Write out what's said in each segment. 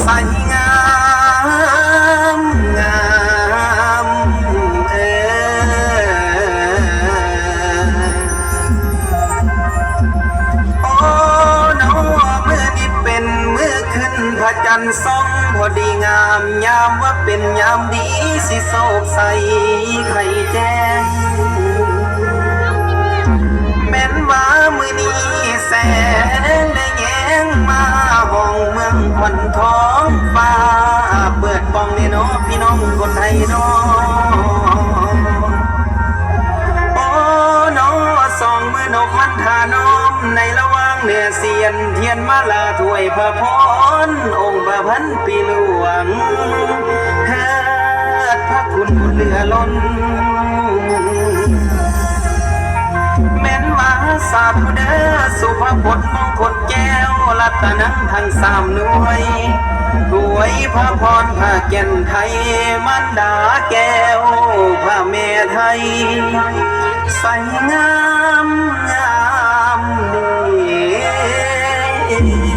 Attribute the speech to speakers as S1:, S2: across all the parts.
S1: ใสงามงามเออโอ้เนาเมื่อนี้เป็นเมื่อขึ้นพระจันทร์ส่องพอดีงามยามว่าเป็นยามดีสิโศกใสใครแจ้งแม่นว่ามื่อนี้แสงได้แย้งมา นอโอ้นสองมือนกมันทาน้มในระวังเนือเสียนเทียนมาลาถ้ยพรพรองค์ระพันปีหลวงเฮิพระคุณเลือล้นแม่นมาสาธุเด้อสุภพจน์มงคลแก้ว รัตนังทั้งสามหน่วยด้วยพระพรพระเก่นไทย มันดาแก้ว พระเม
S2: ไทย ใสงามงามดี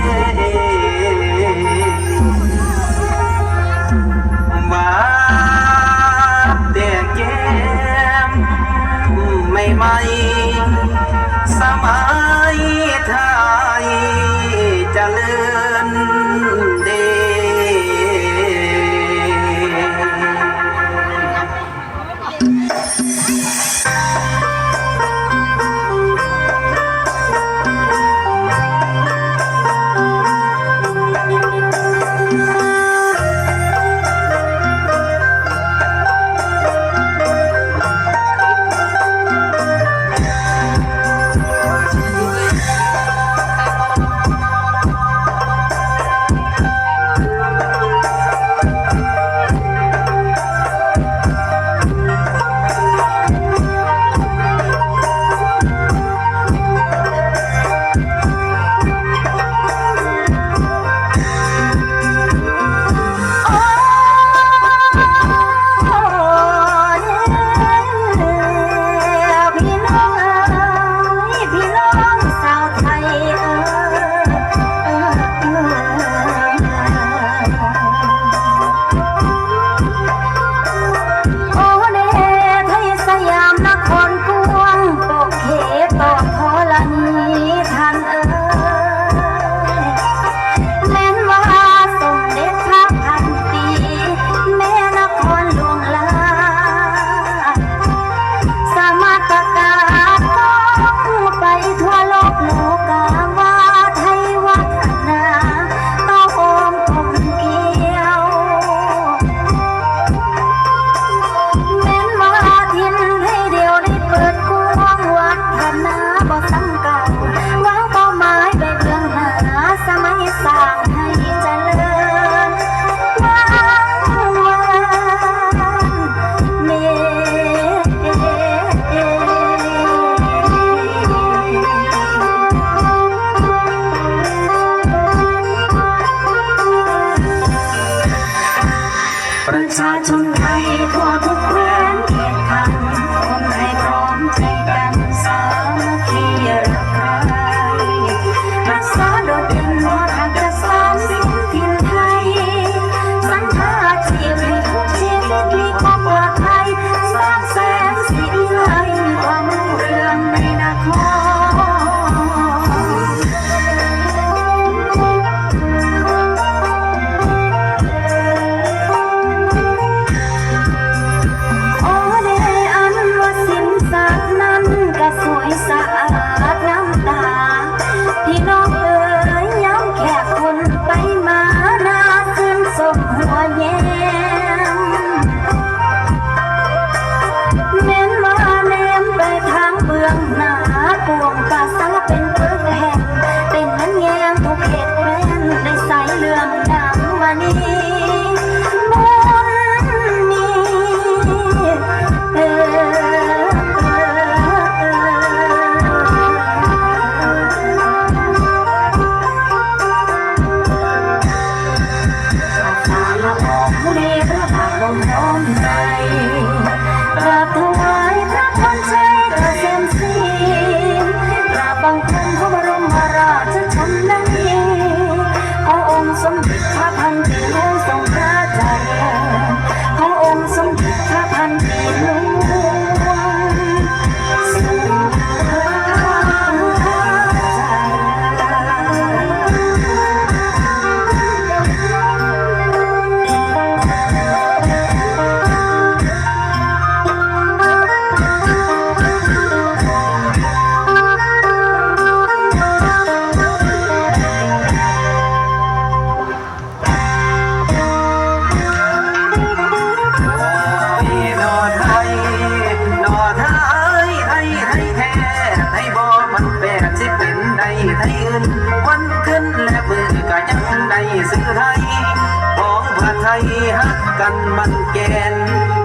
S2: กันมันแกน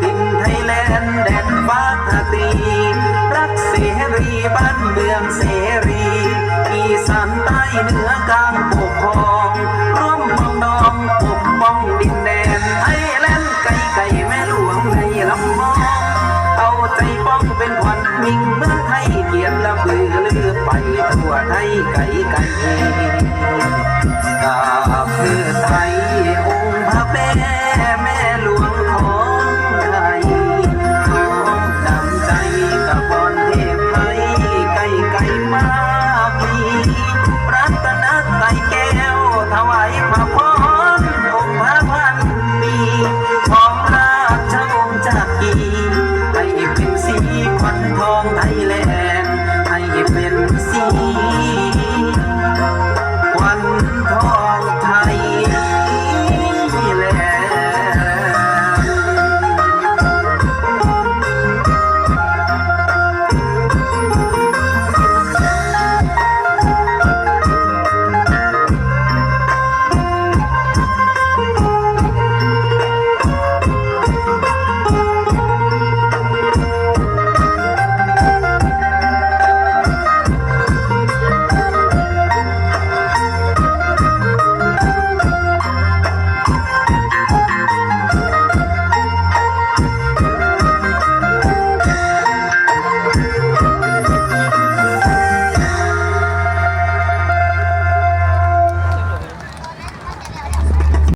S2: ดิน
S1: ไทยแลนด์แดนฟ้าทาตีรักเสรีบ้านเมืองเสรีอีสานใต้เหนือกลางปกครองร่วมมองดองปกป้องดินแดนไทยแลนด์ไก่ไก่แม่หลวงในลำมองเอาใจป้องเป็นขวัญมิ่งเมืองไทยเกียรติละบือลือไปทั่วไทยไก่ไก่กาพือไทยองค์พระแม่